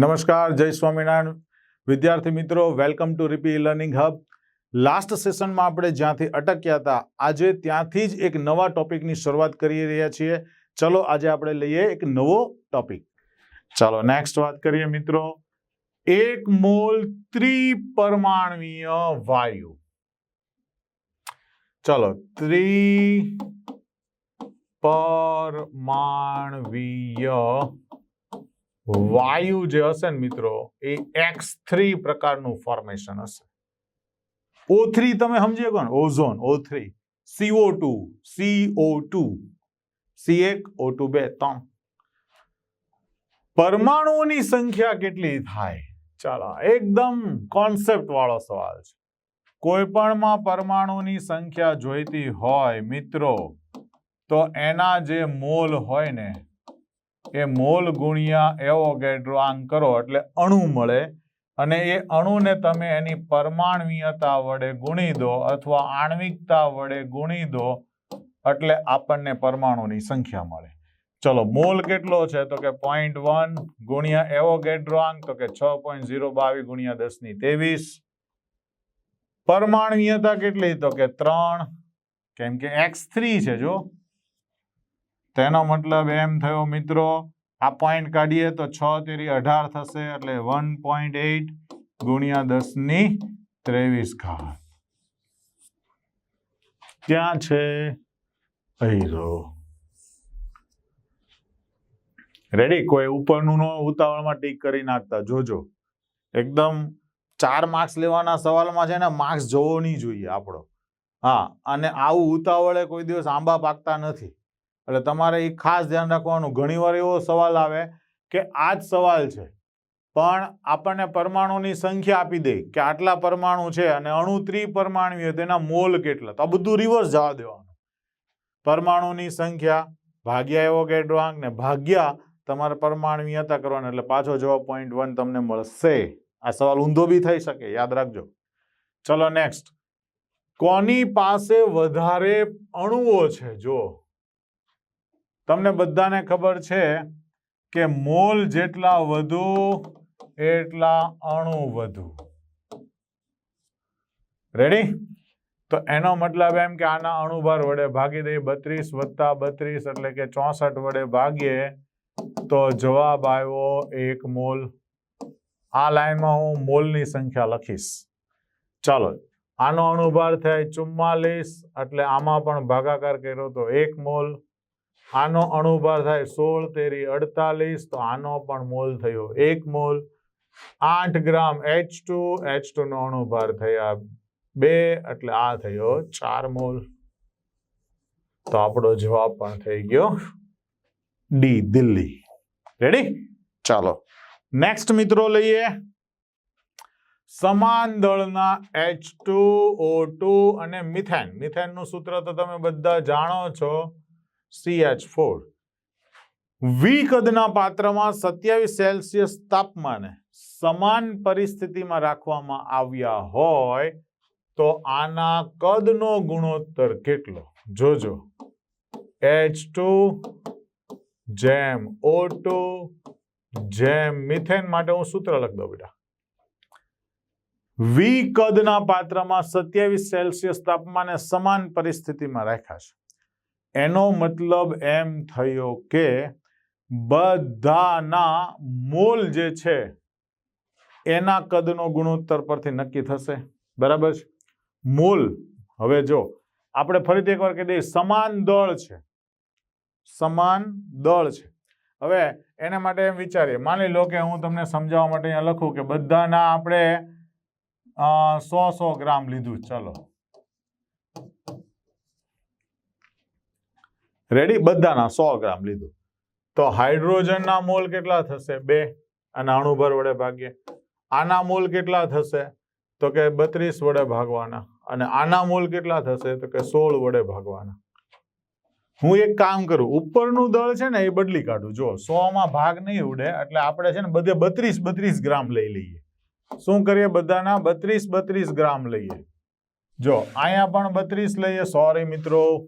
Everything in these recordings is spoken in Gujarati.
નમસ્કાર, જય સ્વામિનારાયણ. વિદ્યાર્થી મિત્રો વેલકમ ટુ રીપી લર્નિંગ હબ લાસ્ટ સેશનમાં આપણે જ્યાંથી અટક્યા હતા, આજે ત્યાંથી જ એક નવા ટોપિકની શરૂઆત કરી રહ્યા છીએ. ચલો, આજે આપણે લઈએ એક નવો ટોપિક ચાલો નેક્સ્ટ વાત કરીએ મિત્રો. એક મોલ ત્રિપરમાણવીય વાયુ. ચલો ત્રિ પરમાણવીય વાયુ જે હશે ને મિત્રો, એ એક્સ થ્રી પ્રકારનું ફોર્મેશન હશે. ઓ થ્રી તમે સમજી શકો ને? Ozone O three CO two CO two C એક ઓ ટુ બે, ત્રણ. પરમાણુઓની સંખ્યા કેટલી થાય? ચાલો એકદમ કોન્સેપ્ટ વાળો સવાલ છે. કોઈ પણમાં પરમાણુની સંખ્યા જોઈતી હોય મિત્રો, તો એના જે મોલ હોય ને એ મોલ ગુણ્યા એવોગેડ્રો આમ કરો એટલે અણુ મળે અને એ અણુને તમે એની પરમાણવીયતા વડે ગુણી દો અથવા આણ્વિકતા વડે ગુણી દો એટલે આપણને પરમાણુની સંખ્યા મળે. ચલો, મોલ કેટલો છે? તો કે પોઈન્ટ વન ગુણ્યા એવોગેડ્રો આંક તો કે છ પોઈન્ટ ઝીરો બાવીસ ગુણ્યા દસની ત્રેવીસ. પરમાણવીયતા કેટલી? તો કે ત્રણ. કેમ કે એક્સ થ્રી છે જો. તેનો મતલબ એમ થયો, મિત્રો, આ પોઈન્ટ કાઢીએ તો છ તેરી અઢાર થશે એટલે વન પોઈન્ટ એટ ગુણ્યા દસની ત્રેવીસ ઘાત. ક્યાં છે? અહીરો રેડી કોઈ ઉપરનું ઉતાવળમાં ટીક કરી નાખતા. જોજો. એકદમ ચાર માર્ક્સ લેવાના સવાલમાં છે ને માર્ક્સ જોવો નહીં જોઈએ આપણો. હા, અને આવું ઉતાવળે કોઈ દિવસ આંબા પાકતા નથી. એટલે તમારે એ ખાસ ધ્યાન રાખવાનું. ઘણીવાર એવો સવાલ આવે કે આ જ સવાલ છે, પણ આપણને પરમાણુની સંખ્યા આપી દે કે આટલા પરમાણુ છે અને અણુ ત્રિપરમાણુ તેના મોલ કેટલા? તો બધું રિવર્સ જવા દેવાનું. પરમાણુની સંખ્યા ભાગ્યા એવો ગેડવાંક ને ભાગ્યા તમારે પરમાણુયતા કરવાના, એટલે પાછો જવાબ પોઈન્ટ વન તમને મળશે. આ સવાલ ઊંધો બી થઈ શકે, યાદ રાખજો. ચલો નેક્સ્ટ કોની પાસે વધારે અણુઓ છે? જો તમને બધાને ખબર છે કે મોલ જેટલા વધુ, એટલા અણુ વધુ. રેડી તો એનો મતલબ એમ કે આના અણુભાર વડે ભાગી દઈએ, બત્રીસ વત્તા બત્રીસ એટલે કે ચોસઠ વડે ભાગીએ, તો જવાબ આવ્યો એક મોલ. આ લાઈનમાં હું મોલની સંખ્યા લખીશ. ચાલો, આનો અણુભાર થાય ચુમ્માલીસ, એટલે આમાં પણ ભાગાકાર કર્યો તો એક મોલ. આનો અણુભાર થાય સોળ તેરી અડતાલીસ તો આનો પણ મોલ થયો એક મોલ. આઠ gram H two H two નો અણુભાર થયા બે એટલે આ થયો ચાર મોલ. તો આપણો જવાબ પણ થઈ ગયો ડી દિલ્હી. રેડી ચાલો. નેક્સ્ટ મિત્રો લઈએ. સમાન દળના એચ ટુ ઓ ટુ અને મિથેન. મિથેનનું સૂત્ર તો તમે બધા જાણો છો. CH4 ફોર વી કદના પાત્રમાં સત્યાવીસ સેલ્સિયસ તાપમાને સમાન પરિસ્થિતિમાં રાખવામાં આવ્યા હોય તો આના કદનો ગુણોત્તર કેટલો? જોજો. એચ ટુ જેમ ઓ ટુ જેમ મિથેન માટે હું સૂત્ર લખ બેટા. વી કદના પાત્રમાં સત્યાવીસ સેલ્સિયસ તાપમાને સમાન પરિસ્થિતિમાં રાખ્યા છે. એનો મતલબ એમ થયો કે બધાના મોલ જે છે, એના કદનો ગુણોત્તર પરથી નક્કી થશે. બરાબર છે? મોલ. હવે જો, આપણે ફરીથી એકવાર કહી દઈએ, સમાન દળ છે. સમાન દળ છે. હવે એના માટે એમ વિચારીએ. માની લો કે હું તમને સમજાવવા માટે અહીંયા લખું કે બધાના આપણે સો સો ગ્રામ લીધું. ચલો. રેડી બધાના સો ગ્રામ લીધું. તો હાઇડ્રોજનના મોલ કેટલા થશે? બે. અને અણુભર વડે ભાગીએ. આના મોલ કેટલા થશે? તો કે બત્રીસ વડે ભાગવાના. અને આના મોલ કેટલા થશે? તો કે સોળ વડે ભાગવાના. હું એક કામ કરું. ઉપરનું દળ છે ને એ બદલી કાઢું. જો સો માં ભાગ નહીં ઉડે, એટલે આપણે છે ને બધે બત્રીસ બત્રીસ ગ્રામ લઈ લઈએ. શું કરીએ બધાના? બત્રીસ બત્રીસ ગ્રામ લઈએ. જો અહીંયા પણ બત્રીસ લઈએ. સોરી મિત્રો.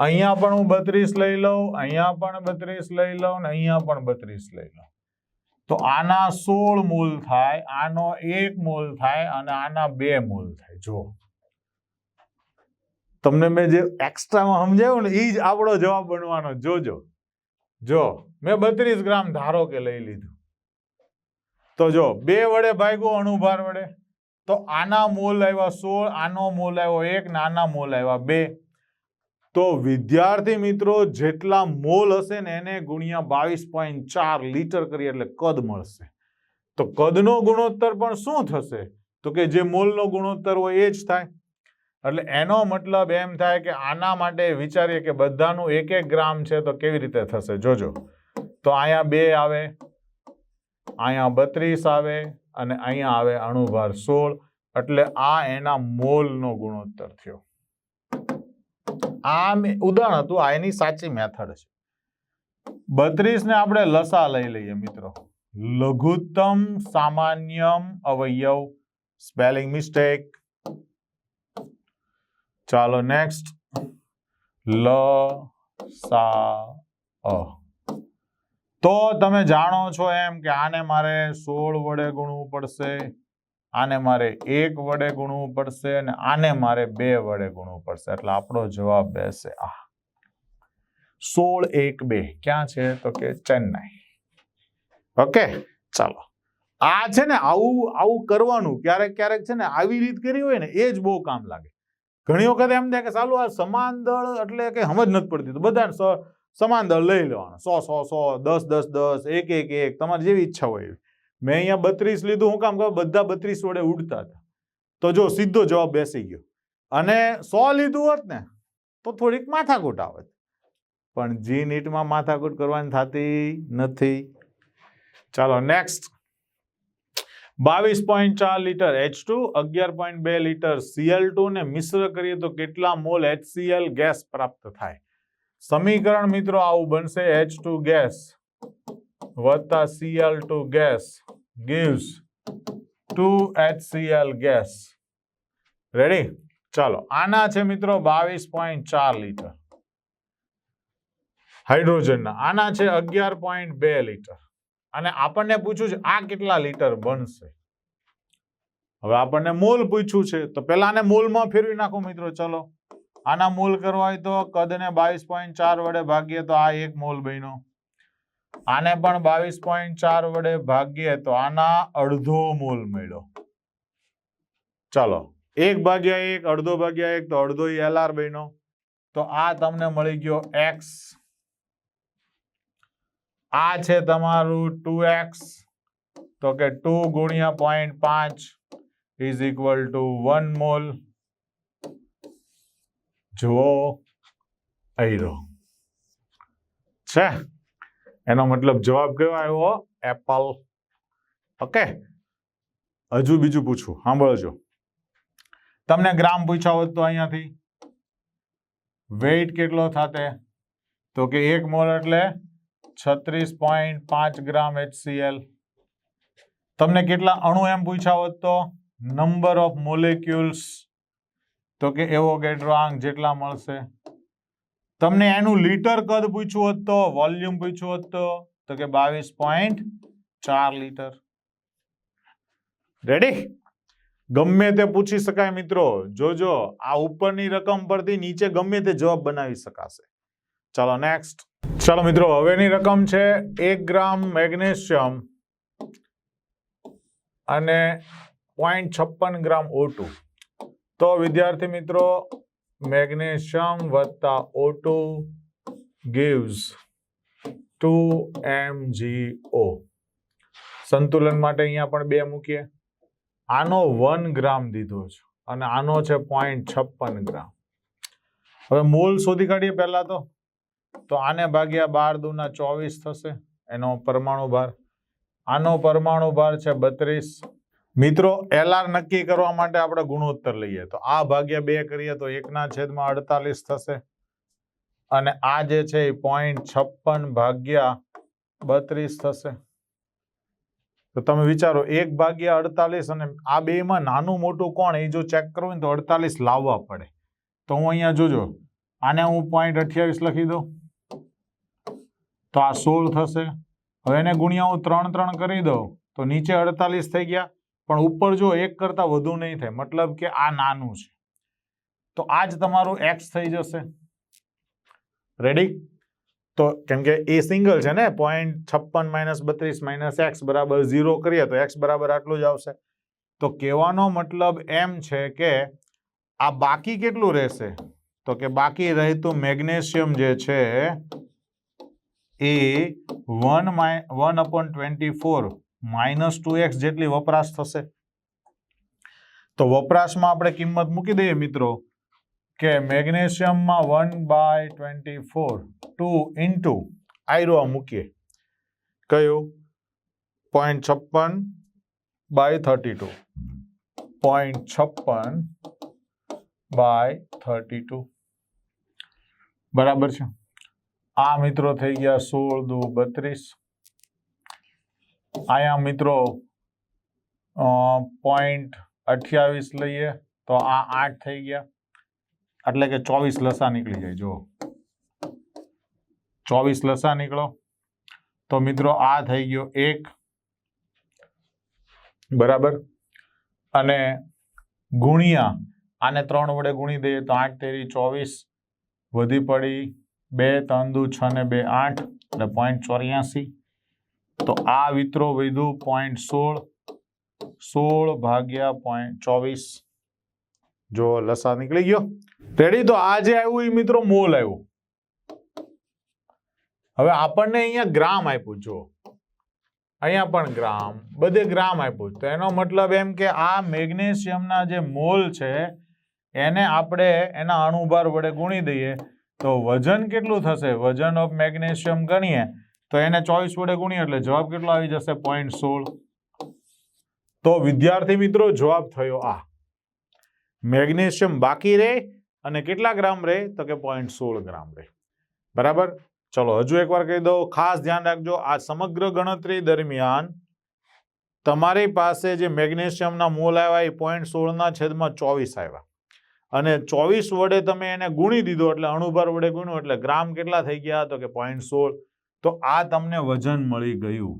અહીંયા પણ હું બત્રીસ લઈ લઉં, અહીંયા પણ બત્રીસ લઈ લઉં ને અહીંયા પણ બત્રીસ લઈ લઉં. તો આના સોળ મૂલ થાય, આનો એક મૂલ થાય અને આના બે મૂલ થાય. જો તમને મેં જે એક્સ્ટ્રામાં સમજાવ્યું ને એ જ આપણો જવાબ બનવાનો. જોજો. જો, મેં બત્રીસ ગ્રામ ધારો કે લઈ લીધું. તો જો, બે વડે ભાગ્યો, અણુભાર વડે. તો આના મોલ આવ્યા સોળ, આનો મૂલ આવ્યો એક નાના મૂલ આવ્યા બે. તો વિદ્યાર્થી મિત્રો, જેટલા મોલ હશે ને એને ગુણ્યા બાવીસ પોઈન્ટ ચાર લીટર કરીએ એટલે કદ મળશે. તો કદનો ગુણોત્તર પણ શું થશે? તો કે જે મોલનો ગુણોત્તર હોય એ જ થાય. એટલે એનો મતલબ એમ થાય કે આના માટે વિચારીએ કે બધાનું એક એક ગ્રામ છે તો કેવી રીતે થશે? જોજો. તો અહીંયા બે આવે, અહીંયા બત્રીસ આવે અને અહીંયા આવે અણુભાર સોળ. એટલે આ એના મોલનો ગુણોત્તર થયો. આ ઉદાહરણ હતું, આ એની સાચી મેથડ છે. બત્રીસ ને આપણે લસા લઈ લઈએ મિત્રો. લઘુત્તમ સામાન્યમ અવયવ સ્પેલિંગ મિસ્ટેક ચાલો નેક્સ્ટ લ સા અ. તો તમે જાણો છો એમ કે આને મારે સોળ વડે ગુણવું પડશે. આને મારે એક વડે ગુણવું પડશે અને આને મારે બે વડે ગુણવું પડશે. એટલે આપણો જવાબ બેસે, આ સોળ એક બે. ક્યાં છે? તો કે ચેન્નાઈ. ઓકે, ચાલો. આ છે ને આવું આવું કરવાનું, ક્યારેક ક્યારેક છે ને આવી રીત કરી હોય ને, એ જ બહુ કામ લાગે. ઘણી વખત એમ થાય કે ચાલુ, આ સમાન દળ એટલે કે સમજ નથી પડતી. તો બધાને સમાન દળ લઈ લેવાનું. સો સો સો, દસ દસ દસ, એક એક એક, તમારી જેવી ઈચ્છા હોય એવી. મેં અહીંયા બત્રીસ લીધું. હું કામ કહું બધા બત્રીસ વડે ઉડતા હતા. તો જો સીધો જવાબ બેસી ગયો. અને સો લીધું હોત ને, તો થોડીક માથાકૂટ આવત. પણ જી નીટમાં માથાકૂટ કરવાની થતી નથી. ચાલો નેક્સ્ટ બાવીસ પોઈન્ટ ચાર લીટર એચ ટુ અગિયાર પોઈન્ટ બે લીટર સીએલ ટુ ને મિશ્ર કરીએ તો કેટલા મોલ HCl ગેસ પ્રાપ્ત થાય? સમીકરણ મિત્રો, આવું બનશે એચ ટુ ગેસ. વત્તા Cl two gas, gives two HCl gas. Ready ચાલો, આના છે મિત્રો બાવીસ પોઈન્ટ ચાર લીટર. હાઇડ્રોજનના, આના છે અગિયાર પોઈન્ટ બે લીટર. અને આપણને પૂછ્યું છે, આ કેટલા લીટર બનશે? હવે આપણને મૂલ પૂછ્યું છે, તો પેલા આને મોલમાં ફેરવી નાખો મિત્રો, ચલો. આના મૂલ કરવા હોય તો કદને બાવીસ પોઈન્ટ ચાર વડે ભાગીએ તો આ એક મૂલ બન્યો. આને પણ બાવીસ પોઈન્ટ ચાર વડે ભાગીએ તો આના અડધો મોલ મળ્યો. ચાલો, એક ભાગ્યા એક, અડધો ભાગ્યા એક, તો અડધો એલ આર બન્યો. તો આ તમને મળી ગયો એક્સ આ છે તમારું ટુ એક્સ તો કે ટુ ગુણ્યા પોઈન્ટ પાંચ is equal to one mole જુઓ અહીં છે? એનો મતલબ જવાબ કયો આવ્યો? એપલ ઓકે હજુ બીજું પૂછું. સાંભળજો. તમને ગ્રામ પૂછ્યા હોત તો અહીંયાથી? વેઇટ કેટલો થાતે? તો કે એક મોલ એટલે છત્રીસ પોઈન્ટ પાંચ ગ્રામ એચસીએલ તમને કેટલા અણુ એમ પૂછ્યા હોત તો? નંબર ઓફ મોલેક્યુલ્સ તો કે એવોગેડ્રો આંક જેટલા મળશે? તમને એનું લીટર કદ પૂછ્યું હોત તો, વોલ્યુમ પૂછ્યું હોત તો કે બાવીસ પોઈન્ટ ચાર લીટર. રેડી ગમે તે પૂછી શકાય મિત્રો. જોજો, આ ઉપરની રકમ પરથી નીચે ગમે તે જવાબ બનાવી શકાશે. ચાલો નેક્સ્ટ ચાલો મિત્રો, હવેની રકમ છે એક ગ્રામ મેગ્નેશિયમ અને પોઈન્ટ છપ્પન ગ્રામ ઓટુ તો વિદ્યાર્થી મિત્રો મેગ્નેશિયમ વત્તા O two gives two M G O સંતુલન માટે અહીંયા પણ બે મૂકીએ. આનો વન ગ્રામ દીધો છે અને આનો છે પોઈન્ટ છપ્પન ગ્રામ. હવે મોલ શોધી કાઢીએ પહેલા તો. તો આને ભાગ્યા બાર દુના ચોવીસ થશે. એનો પરમાણુ ભાર. આનો પરમાણુ ભાર છે બત્રીસ. મિત્રો એલઆર નક્કી કરવા માટે આપણે ગુણોત્તર લઈએ. તો આ ભાગ્યા બે કરીએ તો એકના છેદમાં અડતાલીસ થશે. અને આ જે છે એ પોઈન્ટ છપ્પન ભાગ્યા બત્રીસ થશે. તો તમે વિચારો, એક ભાગ્યા અડતાલીસ અને આ બેમાં નાનું મોટું કોણ? એ જો ચેક કરવું ને તો અડતાલીસ લાવવા પડે. તો હું અહીંયા જોજો, આને હું પોઈન્ટ અઠ્યાવીસ લખી દઉં. તો આ સોળ થશે. હવે એને ગુણ્યા હું ત્રણ ત્રણ કરી દઉં. તો નીચે અડતાલીસ થઈ ગયા. પણ ઉપર જો એક કરતાં વધુ નહીં થાય, મતલબ કે આ નાનું છે. તો આ જ તમારું એક્સ થઈ જશે. રેડી તો કેમ કે એ સિંગલ છે ને પોઈન્ટ છપ્પન માઇનસ બત્રીસ માઇનસ એક્સ બરાબર ઝીરો કરીએ તો એક્સ બરાબર આટલું જ આવશે. તો કહેવાનો મતલબ એમ છે કે આ બાકી કેટલું રહેશે? તો કે બાકી રહેતું મેગ્નેશિયમ જે છે એ one my one upon twenty four minus two x જેટલી વપરાશ થશે. તો વપરાશમાં આપણે કિંમત મૂકી દઈએ મિત્રો, કે મેગ્નેશિયમમાં one by twenty four, two into આયરો મૂકીએ. કયું? પોઈન્ટ છપ્પન બાય થર્ટી ટુ. પોઈન્ટ છપ્પન બાય થર્ટી ટુ. બરાબર છે? આ મિત્રો થઈ ગયા સોળ દુ બત્રીસ. અહીંયા મિત્રો પોઈન્ટ અઠ્યાવીસ લઈએ તો આ આઠ થઈ ગયા. એટલે કે ચોવીસ લસા નીકળી જાય જો ચોવીસ લસા નીકળો. તો મિત્રો, આ થઈ ગયો એક. બરાબર? અને ગુણ્યા, આને ત્રણ વડે ગુણી દઈએ તો આઠ તેરી ચોવીસ વધી પડી બે, ત્રણ દુ છ ને બે આઠ, એટલે પોઈન્ટ ચોર્યાસી. તો આ મિત્રો વધ્યું પોઈન્ટ સોળ સોળ ભાગ્યા પોઈન્ટ ચોવીસ. જો લસા નીકળી ગયો. રેડી તો આ જે આવ્યું એ મિત્રો મોલ આવ્યું. હવે આપણને અહીંયા ગ્રામ આપ્યું જો અહીંયા પણ ગ્રામ, બધે ગ્રામ આપ્યું. તો એનો મતલબ એમ કે આ મેગ્નેશિયમના જે મોલ છે, એને આપણે એના અણુભાર વડે ગુણી દઈએ. તો વજન કેટલું થશે? વજન ઓફ મેગ્નેશિયમ ગણીએ. તો એને ચોવીસ વડે ગુણીએ એટલે જવાબ કેટલો આવી જશે? પોઈન્ટ સોળ. તો વિદ્યાર્થી મિત્રો, જવાબ થયો આ. મેગ્નેશિયમ બાકી રહે અને કેટલા ગ્રામ રહે? તો કે પોઈન્ટ સોળ ગ્રામ રહે. બરાબર? ચલો, હજુ એકવાર કહી દઉં, ખાસ ધ્યાન રાખજો, આ સમગ્ર ગણતરી દરમિયાન તમારી પાસે જે મેગ્નેશિયમના મોલ આવ્યા, એ પોઈન્ટ સોળના છેદમાં ચોવીસ આવ્યા. અને ચોવીસ વડે તમે એને ગુણી દીધો, એટલે અણુભાર વડે ગુણ્યું, એટલે ગ્રામ કેટલા થઈ ગયા? તો કે પોઈન્ટ સોળ. તો આ તમને વજન મળી ગયું.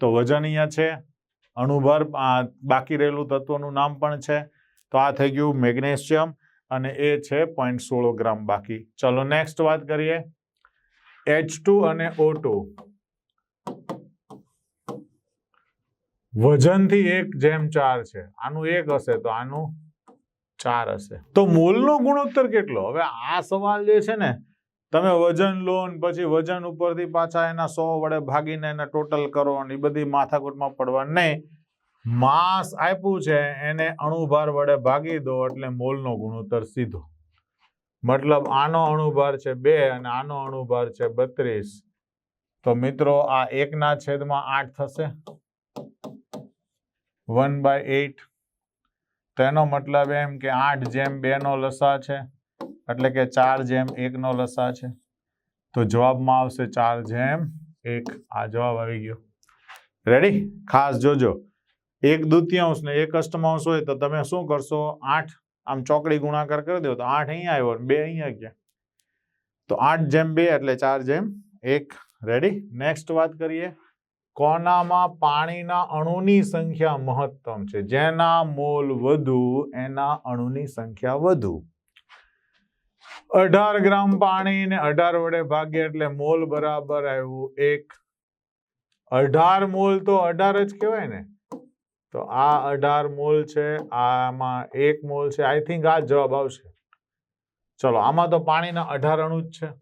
તો વજન અહીંયા છે, અણુભર બાકી રહેલું તત્વનું નામ પણ છે. તો આ થઈ ગયું મેગ્નેશિયમ અને એ છે પોઈન્ટ સોળો ગ્રામ બાકી. ચલો નેક્સ્ટ વાત કરીએ. એચ અને ઓ વજનથી એક જેમ ચાર છે. આનું એક હશે તો આનું ચાર હશે. તો મોલનો ગુણોત્તર કેટલો? હવે આ સવાલ જે છે ને તમે વજન લો પછી વજન ઉપરથી પાછા એના સો વડે ભાગીને એને ટોટલ કરો ને એ બધી માથાકૂટમાં પડવા. નહીં માસ આપ્યું છે, એને અણુભાર વડે ભાગી દો એટલે મોલનો ગુણોત્તર સીધો. મતલબ આનો અણુભાર છે બે અને આનો અણુભાર છે બત્રીસ. તો મિત્રો, આ એકના છેદમાં આઠ થશે. વન બાય એટ તેનો મતલબ એમ કે આઠ જેમ બેનો લસા છે એટલે કે ચાર જેમ એકનો લસા છે. તો જવાબમાં આવશે ચાર જેમ એક. આ જવાબ આવી ગયો. રેડી ખાસ જોજો. એક દ્વિતીયાંશ ને એક અષ્ટમાંશ હોય તો તમે શું કરશો? આઠ. આમ ચોકડી ગુણાકાર કરી દો તો આઠ અહીંયા આવ્યો બે અહીંયા ગયા. તો આઠ જેમ બે એટલે ચાર જેમ એક. રેડી નેક્સ્ટ વાત કરીએ. કોનામાં પાણીના અણુની સંખ્યા મહત્તમ છે? જેના મોલ વધુ, એના અણુની સંખ્યા વધુ. અઢાર ગ્રામ પાણી ને અઢાર વડે ભાગ્ય એટલે મોલ બરાબર આવ્યું એક. અઢાર મોલ તો અઢાર જ કહેવાય ને? તો આ અઢાર મોલ છે, આમાં એક મોલ છે. આઈ થિંક આ જવાબ આવશે. ચલો, આમાં તો પાણીના અઢાર અણુ જ છે.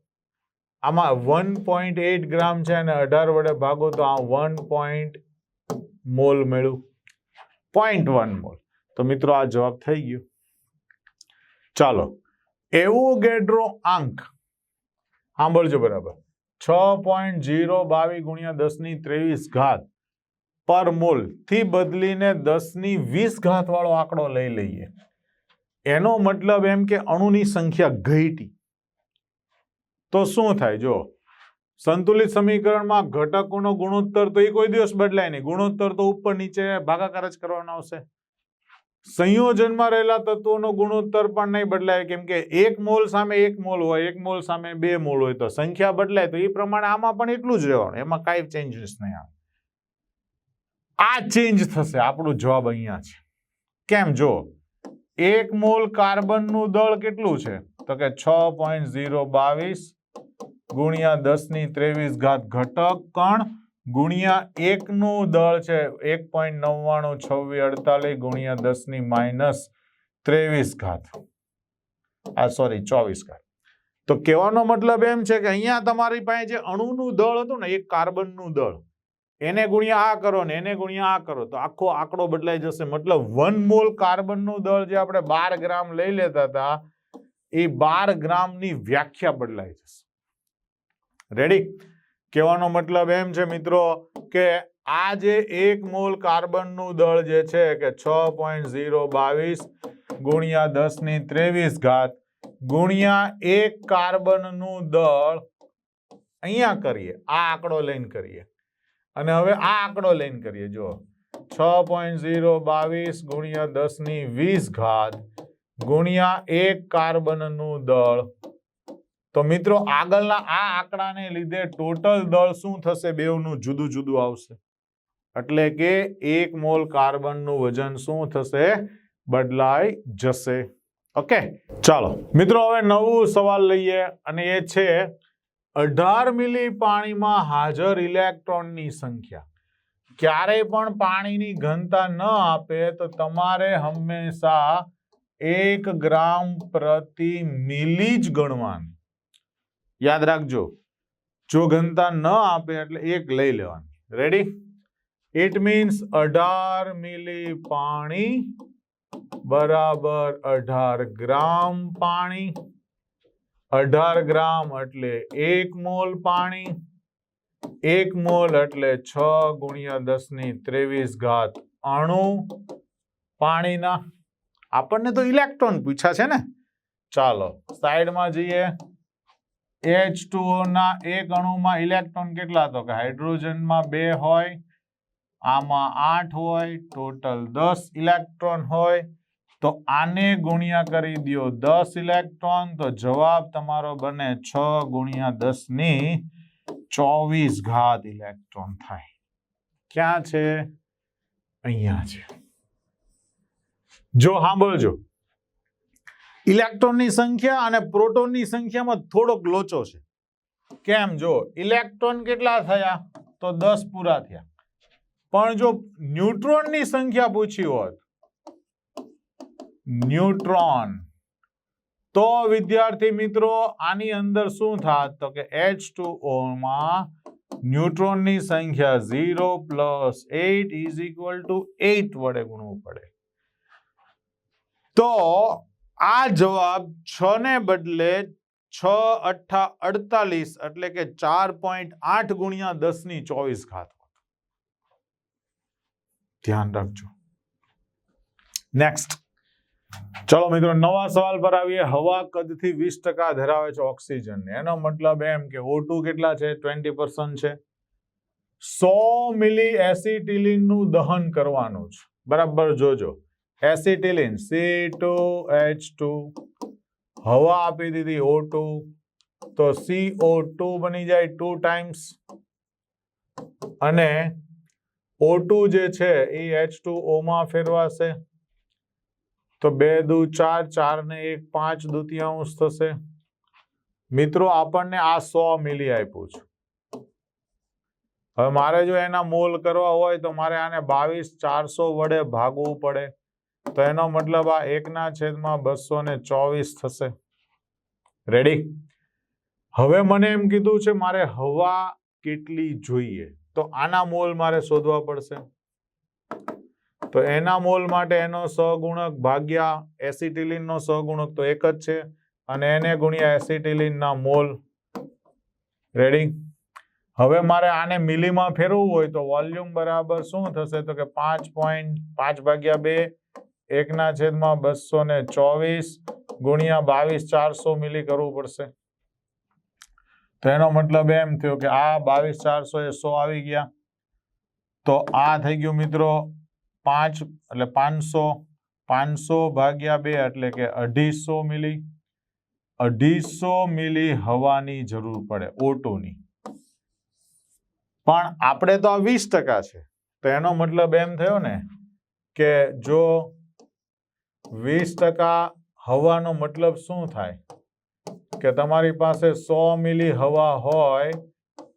આમાં વન પોઈન્ટ એટ ગ્રામ છે અને અઢાર વડે ભાગો તો આ વન પોઈન્ટ મોલ મળ્યું પોઈન્ટ વન મોલ. તો મિત્રો, આ જવાબ થઈ ગયો. ચાલો એવોગેડ્રો આંક. સાંભળજો બરાબર. છ પોઈન્ટ જીરો બાવીસ ગુણ્યા દસની ત્રેવીસ ઘાત પર મોલ. થી બદલીને દસની વીસ ઘાત વાળો આંકડો લઈ લઈએ. એનો મતલબ એમ કે અણુની સંખ્યા ઘટી. તો શું થાય? જો સંતુલિત સમીકરણમાં ઘટકોનો ગુણોત્તર તો એ કોઈ દિવસ બદલાય નહીં. ગુણોત્તર તો ઉપર નીચે ભાગાકાર જ કરવાનો આવશે. સંયોજનમાં રહેલા તત્વોનો ગુણોત્તર પણ નહીં બદલાય. કેમ કે એક મોલ સામે એક મોલ હોય, એક મોલ સામે બે મોલ હોય, તો સંખ્યા બદલાય, તો એ પ્રમાણે આમાં પણ એટલું જ રહેવાનું. એમાં કાંઈ ચેન્જીસ નહીં આવે. આ ચેન્જ થશે. આપણો જવાબ અહીંયા છે. કેમ? જો, એક મોલ કાર્બનનું દળ કેટલું છે? તો કે છ પોઈન્ટ ઝીરો બાવીસ ગુણ્યા દસની ત્રેવીસ ઘાત ઘટક કણ ગુણ્યા એકનું દળ છે, એક પોઈન્ટ નવ્વાણું, છવ્વીસ, અડતાલીસ ગુણ્યા દસની માઇનસ ત્રેવીસ ઘાત. આ સોરી ચોવીસ ઘાત. તો કહેવાનો મતલબ એમ છે કે અહીંયા તમારી પાસે જે અણુનું દળ હતું ને એક કાર્બનનું દળ. એને ગુણ્યા આ કરો ને, એને ગુણ્યા આ કરો. તો આખો આંકડો બદલાઈ જશે. મતલબ વન મોલ કાર્બનનું દળ જે આપણે બાર ગ્રામ લઈ લેતા હતા, એ બાર ગ્રામની વ્યાખ્યા બદલાઈ જશે. રેડી કહેવાનો મતલબ એમ છે, મિત્રો, કે આ જે એક મોલ કાર્બનનું દળ જે છે કે છ પોઈન્ટ ઝીરો બાવીસ ગુણ્યા દસની ત્રેવીસ ઘાત ગુણ્યા એક કાર્બનનું દળ અહીંયા કરીએ, આ આંકડો લઈને કરીએ. અને હવે આ આંકડો લઈને કરીએ જો છ પોઈન્ટ ઝીરો બાવીસ ગુણ્યા દસની વીસ ઘાત ગુણ્યા એક કાર્બનનું દળ તો મિત્રો આગળના આ આંકડાને લીધે ટોટલ દળ શું થશે? બેવનું જુદું જુદું આવશે. એટલે કે એક મોલ કાર્બનનું વજન શું થશે? બદલાઈ જશે. ઓકે? ચાલો. મિત્રો હવે નવું સવાલ લઈએ અને એ છે, અઢાર મિલી પાણીમાં હાજર ઇલેક્ટ્રોનની સંખ્યા. ક્યારેય પણ પાણીની ઘનતા ન આપે તો તમારે હંમેશા એક ગ્રામ પ્રતિ મિલી જ ગણવાનું. યાદ રાખજો, જો ઘનતા ન આપે એટલે એક લઈ લેવાની. રેડી ઇટ મીન્સ અઢાર મિલી પાણી બરાબર અઢાર ગ્રામ પાણી. અઢાર ગ્રામ એટલે એક મોલ પાણી. એક મોલ એટલે છ ગુણ્યા દસની ત્રેવીસ ઘાત અણુ પાણીના. આપણને તો ઇલેક્ટ્રોન પૂછ્યા છે ને? ચાલો સાઈડમાં જઈએ. એચ ના એક અણુમાં ઇલેક્ટ્રોન કેટલા તો કે હાઇડ્રોજનમાં બે હોય, આમાં આઠ હોય ટોટલ દસ ઇલેક્ટ્રોન હોય, તો આને ગુણ્યા કરી દો દસ ઇલેક્ટ્રોન તો જવાબ તમારો બને છ ગુણ્યા દસની ચોવીસ ઘાત ઇલેક્ટ્રોન થાય. ક્યાં છે? અહીંયા છે. જો સાંભળજો. ઇલેક્ટ્રોનની સંખ્યા અને પ્રોટોનની સંખ્યામાં થોડોક લોચો છે. કેમ? જો ઇલેક્ટ્રોન કેટલા થયા? તો દસ પૂરા થયા. પણ જો ન્યુટ્રોનની સંખ્યા પૂછી હોત, ન્યુટ્રોન, તો વિદ્યાર્થી મિત્રો, આની અંદર શું થાત? તો કે એચ ટુ ન્યુટ્રોનની સંખ્યા zero plus eight is equal to eight વડે ગુણવું પડે. તો આ જવાબ છ ને બદલે છ અઠ્ઠા અડતાલીસ એટલે કે ચાર પોઈન્ટ આઠ ગુણ્યા દસની ચોવીસ ઘાત ધ્યાન રાખજો. નેક્સ્ટ ચલો મિત્રો, નવા સવાલ પર આવીએ. હવા કદથી વીસ ટકા ધરાવે છે ઓક્સિજન એનો મતલબ એમ કે ઓ કેટલા છે? ટ્વેન્ટી પર્સન્ટ છે. સો મિલી એસિટિલિનનું દહન કરવાનું છે. બરાબર જોજો. Acetylene, C two H two. હવા આપી દીધી ઓ ટુ. તો સીઓ ટુ બની જાય ટુ ટાઈમ્સ. અને ઓ ટુ જે છે એ એચ ટુ ઓમાં ફેરવાશે. તો બે દુ ચાર ચાર ને એક, પાંચ દ્વિતીયાંશ થશે. મિત્રો, આપણને આ સો મિલી આપ્યું છે. હવે મારે જો એના મોલ કરવા હોય તો મારે આને બાવીસ ચારસો વડે ભાગવું પડે. તો એનો મતલબ આ એકના છેદમાં બસો ને ચોવીસ થશે. રેડી હવે મને એમ કીધું છે, મારે હવા કેટલી જોઈએ? તો આના મોલ મારે શોધવા પડશે. તો એના મોલ માટે એનો સહગુણક ભાગ્યા એસિટિલિન નો સહગુણક તો એક જ છે, અને એને ગુણ્યા એસિટિલિન ના મોલ. રેડી હવે મારે આને મિલીમાં ફેરવવું હોય તો વોલ્યુમ બરાબર શું થશે? તો કે પાંચ પોઈન્ટ પાંચ ભાગ્યા બે એકના છેદમાં બસો ને ચોવીસ ગુણ્યા બાવીસ ચારસો મિલી કરવું પડશે. તો એનો મતલબ એમ થયો કે આ બાવીસ ચારસો એ સો આવી ગયા. તો આ થઈ ગયું મિત્રો પાંચ, એટલે પાંચસો પાંચસો ભાગ્યા બે એટલે કે અઢીસો મિલી. અઢીસો મિલી હવાની જરૂર પડે ઓટોની. પણ આપણે તો આ વીસ ટકા છે. તો એનો મતલબ એમ થયો ને કે જો વીસ ટકા હવાનો મતલબ શું થાય? કે તમારી પાસે સો મિલી હવા હોય,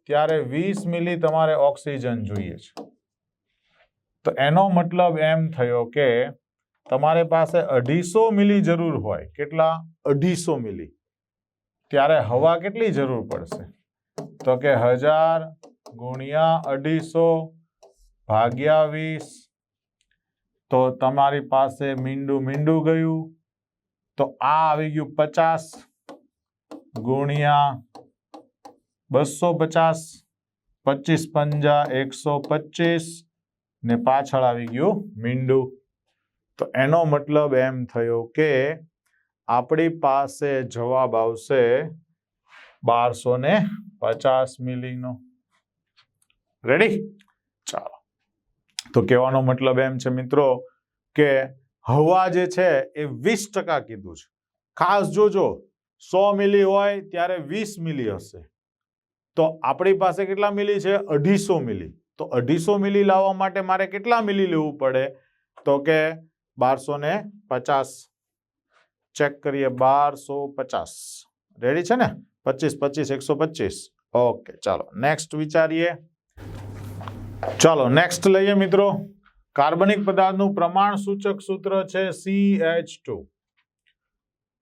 ત્યારે વીસ મિલી તમારે ઓક્સિજન જોઈએ છે. તો એનો મતલબ એમ થયો કે તમારી પાસે અઢીસો મિલી જરૂર હોય. કેટલા? અઢીસો મિલી. ત્યારે હવા કેટલી જરૂર પડશે? તો કે હજાર ગુણ્યા અઢીસો ભાગ્યા તો તમારી પાસે મીંડું મીંડું ગયું. તો આ આવી ગયું પચાસ ગુણ્યા બસો પચાસ, પચીસ પંજા, એકસો પચીસ ને પાછળ આવી ગયું મીંડું. તો એનો મતલબ એમ થયો કે આપણી પાસે જવાબ આવશે બારસો ને પચાસ મિલીનો. રેડી તો કહેવાનો મતલબ એમ છે, મિત્રો, કે હવા જે છે એ વીસ ટકા કીધું છે. ખાસ જોજો, સો મિલી હોય ત્યારે વીસ મિલી હશે. તો આપણી પાસે કેટલા મિલી છે? અઢીસો મિલી. તો અઢીસો મિલી લાવવા માટે મારે કેટલા મિલી લેવું પડે? તો કે બારસો ને પચાસ. ચેક કરીએ, બારસો પચાસ. રેડી છે ને? પચીસ પચીસ, એકસો પચીસ. ઓકે, ચાલો, નેક્સ્ટ વિચારીએ. ચાલો નેક્સ્ટ લઈએ મિત્રો. કાર્બનિક પદાર્થનું પ્રમાણ સૂચક સૂત્ર છે સી એચ ટુ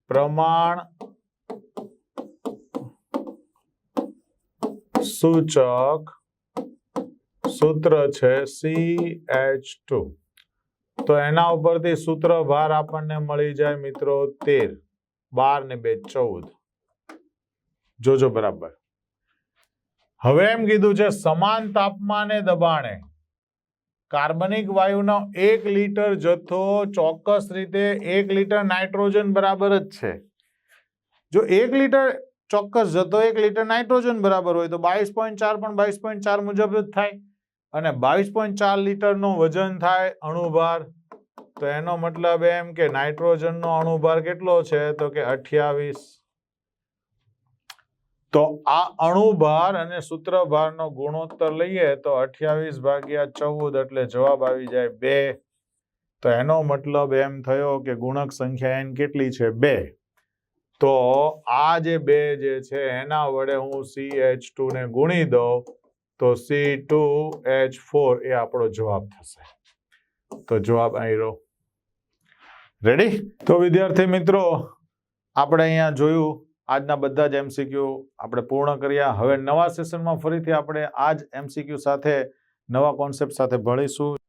પ્રમાણ સૂચક સૂત્ર છે સી એચ ટુ તો એના ઉપરથી સૂત્ર ભાર આપણને મળી જાય મિત્રો તેર, બાર ને બે ચૌદ. જોજો બરાબર. હવે એમ કીધું છે, સમાન તાપમાને દબાણે કાર્બનિક વાયુનો એક લીટર જથ્થો ચોક્કસ રીતે એક લીટર નાઇટ્રોજન બરાબર જ છે. જો એક લીટર ચોક્કસ જથ્થો એક લીટર નાઇટ્રોજન બરાબર હોય તો બાવીસ પોઈન્ટ ચાર પણ બાવીસ પોઈન્ટ ચાર મુજબ જ થાય અને બાવીસ પોઈન્ટ ચાર લીટરનું વજન થાય અણુભાર. તો એનો મતલબ એમ કે નાઇટ્રોજનનો અણુભાર કેટલો છે? તો કે અઠ્યાવીસ. તો આ અણુભાર અને સૂત્રભારનો ગુણોત્તર લઈએ તો અઠ્યાવીસ ભાગ્યા ચૌદ એટલે જવાબ આવી જાય બે. તો એનો મતલબ એમ થયો કે ગુણક સંખ્યા એન કેટલી છે? બે. તો આ જે બે જે છે, એના વડે હું સી એચ ટુ ને ગુણી દઉં, તો સી ટુ એચ ફોર એ આપણો જવાબ થશે. તો જવાબ અહીં રેડી તો વિદ્યાર્થી મિત્રો, આપણે અહીંયા જોયું આજના બધા જ એમસીક્યુ આપણે પૂર્ણ કર્યા. હવે નવા સેશનમાં ફરીથી આપણે આ જ એમસીક્યુ સાથે નવા કોન્સેપ્ટ સાથે ભણીશું.